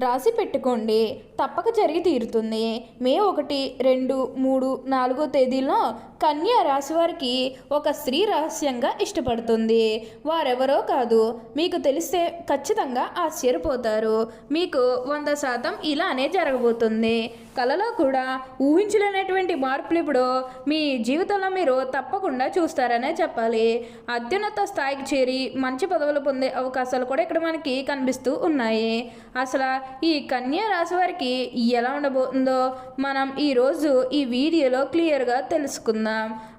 రాసి పెట్టుకోండి. తప్పక జరిగి తీరుతుంది. మే ఒకటి రెండు మూడు నాలుగో తేదీలో కన్యా రాశి వారికి ఒక స్త్రీ రహస్యంగా ఇష్టపడుతుంది. వారెవరో కాదు. మీకు తెలిస్తే ఖచ్చితంగా ఆశ్చర్యపోతారు. మీకు వంద శాతం ఇలానే జరగబోతుంది. కలలో కూడా ఊహించలేనటువంటి మార్పులు ఇప్పుడు మీ జీవితంలో మీరు తప్పకుండా చూస్తారనే చెప్పాలి. అత్యున్నత స్థాయికి చేరి మంచి పదవులు పొందే అవకాశాలు కూడా ఇక్కడ మనకి కనిపిస్తూ ఉన్నాయి. అసలు ఈ కన్యా రాశి వారికి ఎలా ఉండబోతుందో మనం ఈరోజు ఈ వీడియోలో క్లియర్గా తెలుసుకుందాం.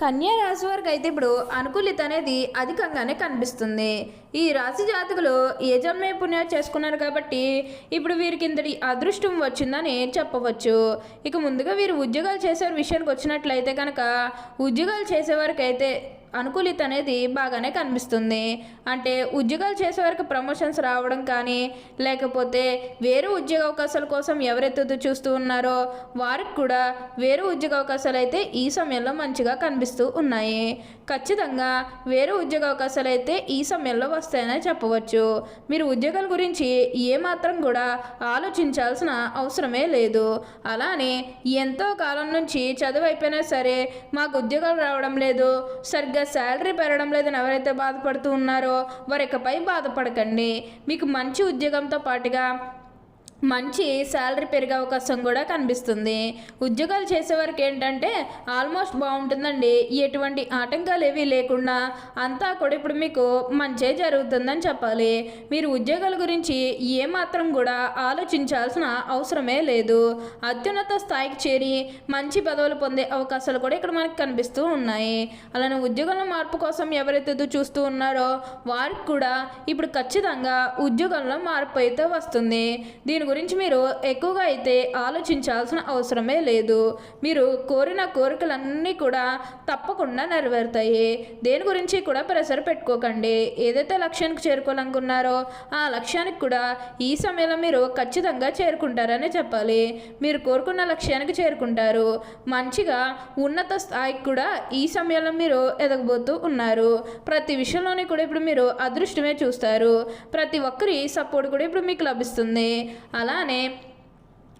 కన్యా రాశి వారికి అయితే ఇప్పుడు అనుకూలిత అనేది అధికంగానే కనిపిస్తుంది. ఈ రాశి జాతకులు ఏ జన్మే పుణ్యం చేసుకున్నారు కాబట్టి ఇప్పుడు వీరికి ఇంతటి అదృష్టం వచ్చిందని చెప్పవచ్చు. ఇక ముందుగా వీరు ఉద్యోగాలు చేసే విషయానికి వచ్చినట్లయితే కనుక ఉద్యోగాలు చేసేవారికి అయితే అనుకూలిత అనేది బాగానే కనిపిస్తుంది. అంటే ఉద్యోగాలు చేసేవారికి ప్రమోషన్స్ రావడం కానీ లేకపోతే వేరే ఉద్యోగ అవకాశాల కోసం ఎవరైతే చూస్తూ ఉన్నారో వారికి కూడా వేరే ఉద్యోగ అవకాశాలు అయితే ఈ సమయంలో మంచిగా కనిపిస్తూ ఉన్నాయి. ఖచ్చితంగా వేరే ఉద్యోగ అవకాశాలు అయితే ఈ సమయంలో వస్తాయని చెప్పవచ్చు. మీరు ఉద్యోగాల గురించి ఏమాత్రం కూడా ఆలోచించాల్సిన అవసరమే లేదు. అలానే ఎంతో కాలం నుంచి చదువు అయిపోయినా సరే మాకు ఉద్యోగాలు రావడం లేదు. సరిగ్గా శాలరీ పెరగడం లేదని ఎవరైతే బాధపడుతూ ఉన్నారో వారి ఇకపై బాధపడకండి. మీకు మంచి ఉద్యోగంతో పాటుగా మంచి శాలరీ పెరిగే అవకాశం కూడా కనిపిస్తుంది. ఉద్యోగాలు చేసేవారికి ఏంటంటే ఆల్మోస్ట్ బాగుంటుందండి. ఎటువంటి ఆటంకాలు ఏవి లేకుండా అంతా కూడా ఇప్పుడు మీకు మంచే జరుగుతుందని చెప్పాలి. మీరు ఉద్యోగాల గురించి ఏమాత్రం కూడా ఆలోచించాల్సిన అవసరమే లేదు. అత్యున్నత స్థాయికి చేరి మంచి పదవులు పొందే అవకాశాలు కూడా ఇక్కడ మనకు కనిపిస్తూ ఉన్నాయి. అలానే ఉద్యోగాల మార్పు కోసం ఎవరైతే చూస్తూ ఉన్నారో వారికి కూడా ఇప్పుడు ఖచ్చితంగా ఉద్యోగంలో మార్పు అయితే వస్తుంది. దీని గురించి మీరు ఎక్కువగా అయితే ఆలోచించాల్సిన అవసరమే లేదు. మీరు కోరిన కోరికలన్నీ కూడా తప్పకుండా నెరవేరుతాయి. దేని గురించి కూడా ప్రెషర్ పెట్టుకోకండి. ఏదైతే లక్ష్యానికి చేరుకోవాలనుకున్నారో ఆ లక్ష్యానికి కూడా ఈ సమయంలో మీరు ఖచ్చితంగా చేరుకుంటారని చెప్పాలి. మీరు కోరుకున్న లక్ష్యానికి చేరుకుంటారు. మంచిగా ఉన్నత స్థాయికి కూడా ఈ సమయంలో మీరు ఎదగబోతూ ఉన్నారు. ప్రతి విషయంలోని కూడా ఇప్పుడు మీరు అదృష్టమే చూస్తారు. ప్రతి ఒక్కరి సపోర్ట్ కూడా ఇప్పుడు మీకు లభిస్తుంది. అలానే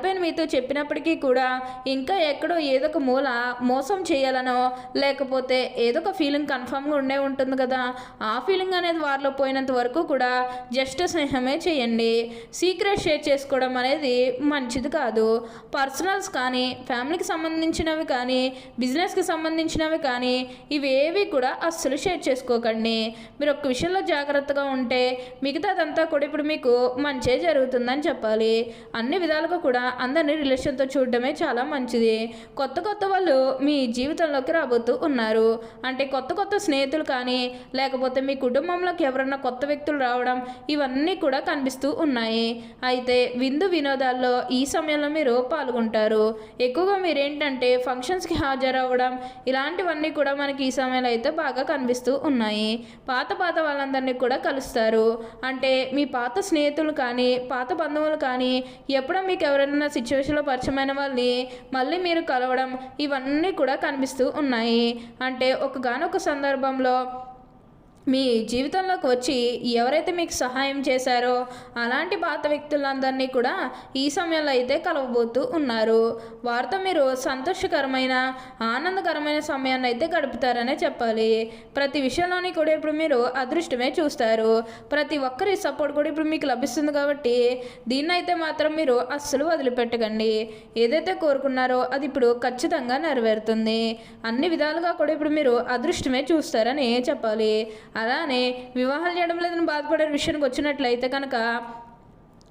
మారిపోయిన మీతో చెప్పినప్పటికీ కూడా ఇంకా ఎక్కడో ఏదో ఒక మూల మోసం చేయాలనో లేకపోతే ఏదో ఒక ఫీలింగ్ కన్ఫామ్గా ఉండే ఉంటుంది కదా. ఆ ఫీలింగ్ అనేది వారిలో పోయినంత వరకు కూడా జస్ట్ స్నేహమే చేయండి. సీక్రెట్ షేర్ చేసుకోవడం అనేది మంచిది కాదు. పర్సనల్స్ కానీ ఫ్యామిలీకి సంబంధించినవి కానీ బిజినెస్కి సంబంధించినవి కానీ ఇవేవి కూడా అస్సలు షేర్ చేసుకోకండి. మీరు ఒక్క విషయంలో జాగ్రత్తగా ఉంటే మిగతాదంతా కూడా ఇప్పుడు మీకు మంచే జరుగుతుందని చెప్పాలి. అన్ని విధాలుగా కూడా అందరినీ రిలేషన్తో చూడడమే చాలా మంచిది. కొత్త కొత్త వాళ్ళు మీ జీవితంలోకి రాబోతూ ఉన్నారు. అంటే కొత్త కొత్త స్నేహితులు కానీ లేకపోతే మీ కుటుంబంలోకి ఎవరన్నా కొత్త వ్యక్తులు రావడం ఇవన్నీ కూడా కనిపిస్తూ ఉన్నాయి. అయితే విందు వినోదాల్లో ఈ సమయంలో మీరు పాల్గొంటారు. ఎక్కువగా మీరేంటంటే ఫంక్షన్స్కి హాజరవ్వడం ఇలాంటివన్నీ కూడా మనకి ఈ సమయంలో అయితే బాగా కనిపిస్తూ ఉన్నాయి. పాత పాత వాళ్ళందరినీ కూడా కలుస్తారు. అంటే మీ పాత స్నేహితులు కానీ పాత బంధువులు కానీ ఎప్పుడో మీకు ఎవరైనా సిచ్యువేషన్లో పరిచయమైన వాళ్ళని మళ్ళీ మీరు కలవడం ఇవన్నీ కూడా కనిపిస్తూ ఉన్నాయి. అంటే ఒకగానొక సందర్భంలో మీ జీవితంలోకి వచ్చి ఎవరైతే మీకు సహాయం చేశారో అలాంటి పాత వ్యక్తులందరినీ కూడా ఈ సమయంలో అయితే కలవబోతూ ఉన్నారు. వారితో మీరు సంతోషకరమైన ఆనందకరమైన సమయాన్ని అయితే గడుపుతారనే చెప్పాలి. ప్రతి విషయంలోని కూడా ఇప్పుడు మీరు అదృష్టమే చూస్తారు. ప్రతి ఒక్కరి సపోర్ట్ కూడా ఇప్పుడు మీకు లభిస్తుంది కాబట్టి దీన్ని అయితే మాత్రం మీరు అస్సలు వదిలిపెట్టకండి. ఏదైతే కోరుకున్నారో అది ఇప్పుడు ఖచ్చితంగా నెరవేరుతుంది. అన్ని విధాలుగా కూడా ఇప్పుడు మీరు అదృష్టమే చూస్తారని చెప్పాలి. అలానే వివాహాలు చేయడం లేదని బాధపడే విషయానికి వచ్చినట్లయితే కనుక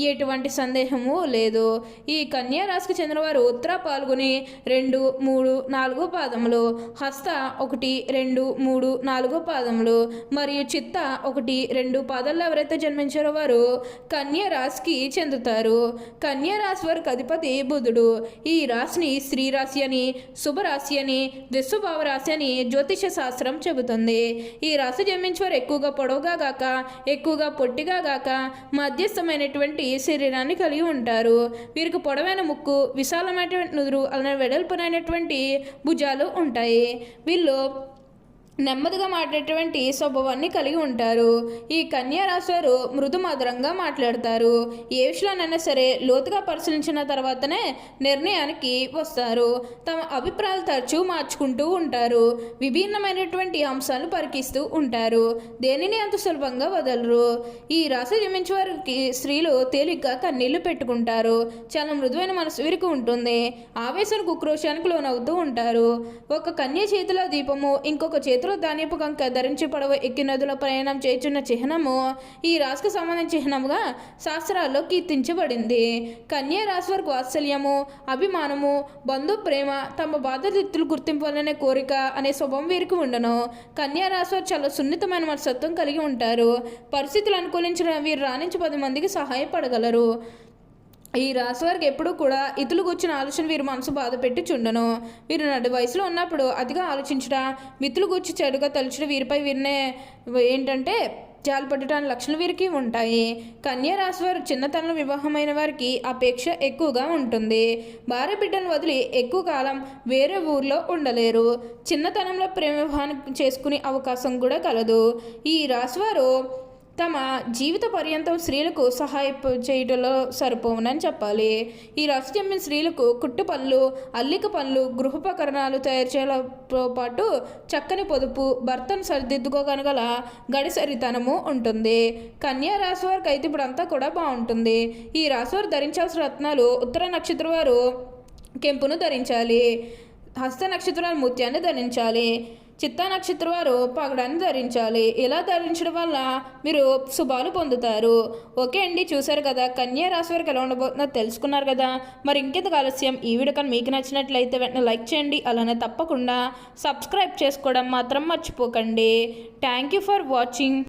ఎటువంటి సందేహము లేదు. ఈ కన్యా రాశికి చెందిన ఉత్తర పాల్గొని రెండు మూడు నాలుగు పాదములు హస్త ఒకటి రెండు మూడు నాలుగు పాదములు మరియు చిత్త ఒకటి రెండు పాదాల్లో ఎవరైతే జన్మించారో వారు కన్యా రాశికి చెందుతారు. కన్యా రాశి వారికి అధిపతి బుధుడు. ఈ రాశిని స్త్రీ రాశి అని శుభరాశి అని దిశుభావ రాశి అని జ్యోతిష శాస్త్రం చెబుతుంది. ఈ రాశి జన్మించేవారు ఎక్కువగా పొడవుగా గాక ఎక్కువగా పొట్టిగా గాక మధ్యస్థమైనటువంటి శరీరాన్ని కలిగి ఉంటారు? వీరికి పొడవైన ముక్కు విశాలమైనటువంటి నుదురు అలానే వెడల్పునైనటువంటి భుజాలు ఉంటాయి. వీళ్ళు నెమ్మదిగా మాట్లాడేటువంటి స్వభావాన్ని కలిగి ఉంటారు. ఈ కన్యా రాశి వారు మృదు మధురంగా మాట్లాడతారు. ఏ విషయంలోనైనా సరే లోతుగా పరిశీలించిన తర్వాతనే నిర్ణయానికి వస్తారు. తమ అభిప్రాయాలు తరచూ మార్చుకుంటూ ఉంటారు. విభిన్నమైనటువంటి అంశాలు పరికిస్తూ ఉంటారు. దేనిని అంత సులభంగా వదలరు? ఈ రాశి జమించే వారికి స్త్రీలు తేలిగ్గా కన్నీళ్ళు పెట్టుకుంటారు. చాలా మృదువైన మనసు వీరికి ఉంటుంది. ఆవేశానికి ఉక్రోషానికి లోనవుతూ ఉంటారు. ఒక కన్య చేతిలో దీపము ఇంకొక చేతి చేతిలో ధాన్యపు కంక ధరించి పడవ ఎక్కి నదుల ప్రయాణం చేయుచున్న చిహ్నము ఈ రాశికి సంబంధించిన చిహ్నముగా శాస్త్రాల్లో కీర్తించబడింది. కన్యా రాశి వారికి వాత్సల్యము అభిమానము బంధు ప్రేమ తమ బాధ్యతలు గుర్తింపాలనే కోరిక అనే శుభం వీరికి ఉండను. కన్యా రాశి వారు చాలా సున్నితమైన మనస్తత్వం కలిగి ఉంటారు. పరిస్థితులు అనుకూలించిన వీరు రాణించి పది మందికి సహాయపడగలరు. ఈ రాశి వారికి ఎప్పుడూ కూడా ఇతరులు కూర్చున్న ఆలోచన వీరి మనసు బాధ పెట్టి చుండను. వీరు నడు వయసులో ఉన్నప్పుడు అతిగా ఆలోచించడం మిత్రులు కూర్చి చెడుగా తలుచుడు వీరిపై వీరినే ఏంటంటే జాలు పట్టడానికి లక్షణాలు వీరికి ఉంటాయి. కన్యా రాశి వారు చిన్నతనంలో వివాహమైన వారికి అపేక్ష ఎక్కువగా ఉంటుంది. భార్య బిడ్డను వదిలి ఎక్కువ కాలం వేరే ఊర్లో ఉండలేరు. చిన్నతనంలో ప్రేమ వివాహం చేసుకునే అవకాశం కూడా కలదు. ఈ రాశివారు తమ జీవిత పర్యంతం స్త్రీలకు సహాయ చేయడంలో సరిపోవునని చెప్పాలి. ఈ రాశి స్త్రీలకు కుట్టు పనులు అల్లిక పనులు గృహోపకరణాలు తయారు చేయడంతో పాటు చక్కని పొదుపు భర్తను సరిదిద్దుకోగలగల గడిసరితనము ఉంటుంది. కన్యా రాశి వారికి అయితే ఇప్పుడు అంతా కూడా బాగుంటుంది. ఈ రాశి వారు ధరించాల్సిన రత్నాలు ఉత్తర నక్షత్రం వారు కెంపును ధరించాలి. హస్త నక్షత్రాల ముత్యాన్ని ధరించాలి. చిత్తా నక్షత్రం వారు పగడాన్ని ధరించాలి. ఇలా ధరించడం వల్ల మీరు శుభాలు పొందుతారు. ఓకే అండి చూసారు కదా కన్యా రాశి వారికి ఎలా ఉండబోతుందో తెలుసుకున్నారు కదా. మరి ఇంకెంత ఆలస్యం? ఈ వీడియో కానీ మీకు నచ్చినట్లయితే వెంటనే లైక్ చేయండి. అలానే తప్పకుండా సబ్స్క్రైబ్ చేసుకోవడం మాత్రం మర్చిపోకండి. Thank you for watching.